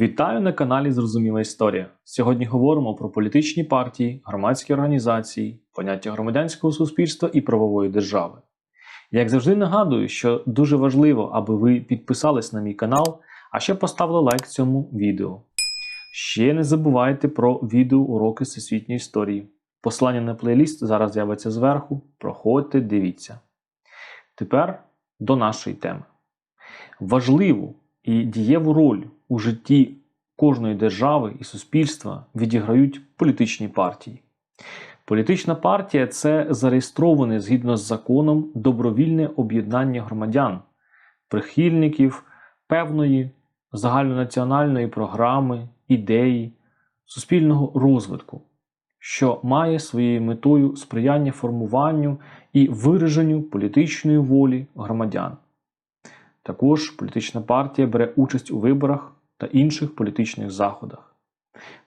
Вітаю на каналі Зрозуміла Історія. Сьогодні говоримо про політичні партії, громадські організації, поняття громадянського суспільства і правової держави. Як завжди нагадую, що дуже важливо, аби ви підписались на мій канал, а ще поставили лайк цьому відео. Ще не забувайте про відеоуроки всесвітньої історії. Посилання на плейліст зараз з'явиться зверху. Проходьте, дивіться. Тепер до нашої теми. Важливу і дієву роль у житті кожної держави і суспільства відіграють політичні партії. Політична партія це зареєстроване згідно з законом добровільне об'єднання громадян, прихильників певної загальнонаціональної програми, ідеї, суспільного розвитку, що має своєю метою сприяння формуванню і вираженню політичної волі громадян. Також політична партія бере участь у виборах та інших політичних заходах.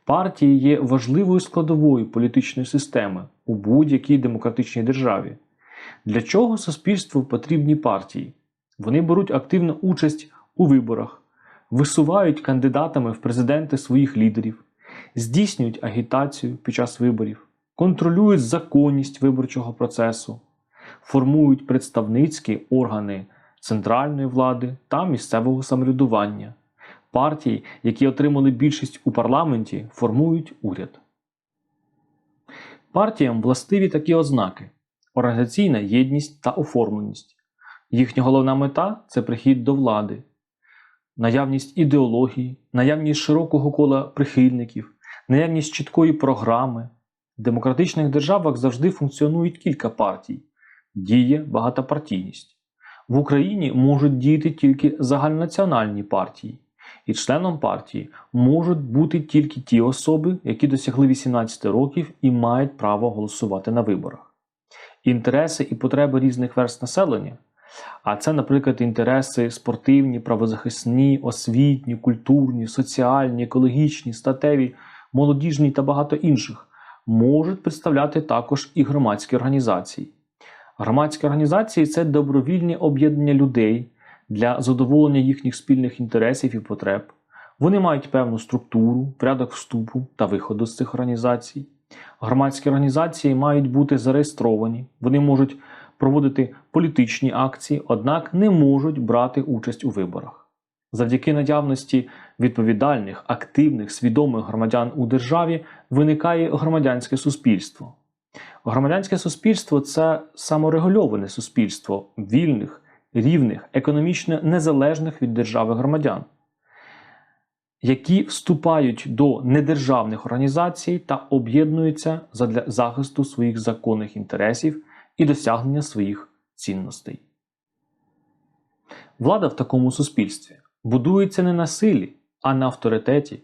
Партії є важливою складовою політичної системи у будь-якій демократичній державі. Для чого суспільству потрібні партії? Вони беруть активну участь у виборах, висувають кандидатами в президенти своїх лідерів, здійснюють агітацію під час виборів, контролюють законність виборчого процесу, формують представницькі органи центральної влади та місцевого самоврядування. Партії, які отримали більшість у парламенті, формують уряд. Партіям властиві такі ознаки: організаційна єдність та оформленість. Їхня головна мета це прихід до влади, наявність ідеології, наявність широкого кола прихильників, наявність чіткої програми. В демократичних державах завжди функціонують кілька партій, діє багатопартійність. В Україні можуть діяти тільки загальнонаціональні партії, і членом партії можуть бути тільки ті особи, які досягли 18 років і мають право голосувати на виборах. Інтереси і потреби різних верст населення, а це, наприклад, інтереси спортивні, правозахисні, освітні, культурні, соціальні, екологічні, статеві, молодіжні та багато інших, можуть представляти також і громадські організації. Громадські організації це добровільні об'єднання людей для задоволення їхніх спільних інтересів і потреб. Вони мають певну структуру, порядок вступу та виходу з цих організацій. Громадські організації мають бути зареєстровані, вони можуть проводити політичні акції, однак не можуть брати участь у виборах. Завдяки наявності відповідальних, активних, свідомих громадян у державі виникає громадянське суспільство. Громадянське суспільство це саморегульоване суспільство вільних, рівних, економічно незалежних від держави громадян, які вступають до недержавних організацій та об'єднуються для захисту своїх законних інтересів і досягнення своїх цінностей. Влада в такому суспільстві будується не на силі, а на авторитеті.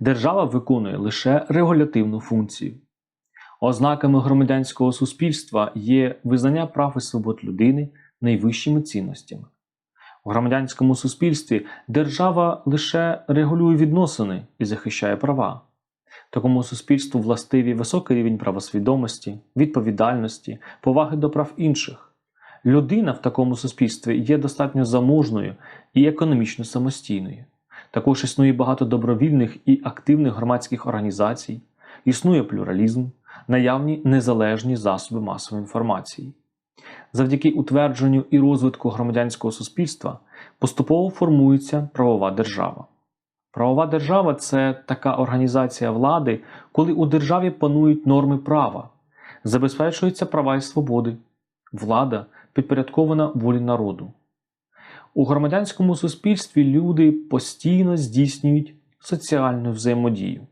Держава виконує лише регулятивну функцію. Ознаками громадянського суспільства є визнання прав і свобод людини найвищими цінностями. У громадянському суспільстві держава лише регулює відносини і захищає права. Такому суспільству властиві високий рівень правосвідомості, відповідальності, поваги до прав інших. Людина в такому суспільстві є достатньо заможною і економічно самостійною. Також існує багато добровільних і активних громадських організацій, існує плюралізм, наявні незалежні засоби масової інформації. Завдяки утвердженню і розвитку громадянського суспільства поступово формується правова держава. Правова держава це така організація влади, коли у державі панують норми права, забезпечуються права і свободи, влада підпорядкована волі народу. У громадянському суспільстві люди постійно здійснюють соціальну взаємодію.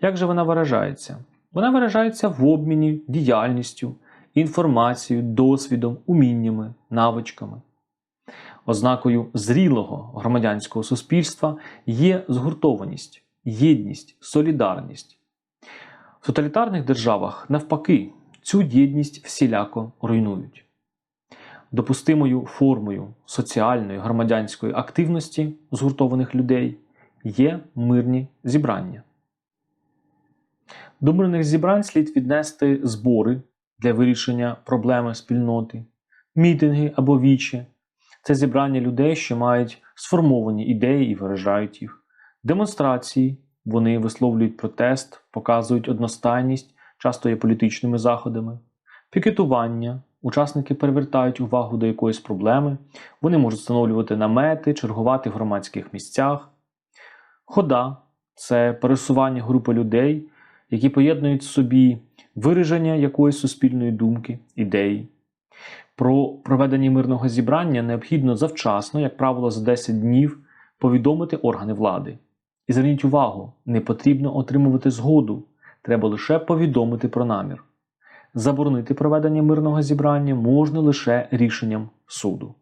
Як же вона виражається? Вона виражається в обміні діяльністю, інформацією, досвідом, уміннями, навичками. Ознакою зрілого громадянського суспільства є згуртованість, єдність, солідарність. В тоталітарних державах, навпаки, цю єдність всіляко руйнують. Допустимою формою соціальної громадянської активності згуртованих людей є мирні зібрання. До мирних зібрань слід віднести збори для вирішення проблеми спільноти, мітинги або вічі. Це зібрання людей, що мають сформовані ідеї і виражають їх, Демонстрації вони висловлюють протест, показують одностайність, часто є політичними заходами. Пікетування учасники перевертають увагу до якоїсь проблеми, вони можуть встановлювати намети, чергувати в громадських місцях. Хода це пересування групи людей, які поєднують в собі вираження якоїсь суспільної думки, ідеї. Про проведення мирного зібрання необхідно завчасно, як правило, за 10 днів повідомити органи влади. І зверніть увагу, не потрібно отримувати згоду, треба лише повідомити про намір. Заборонити проведення мирного зібрання можна лише рішенням суду.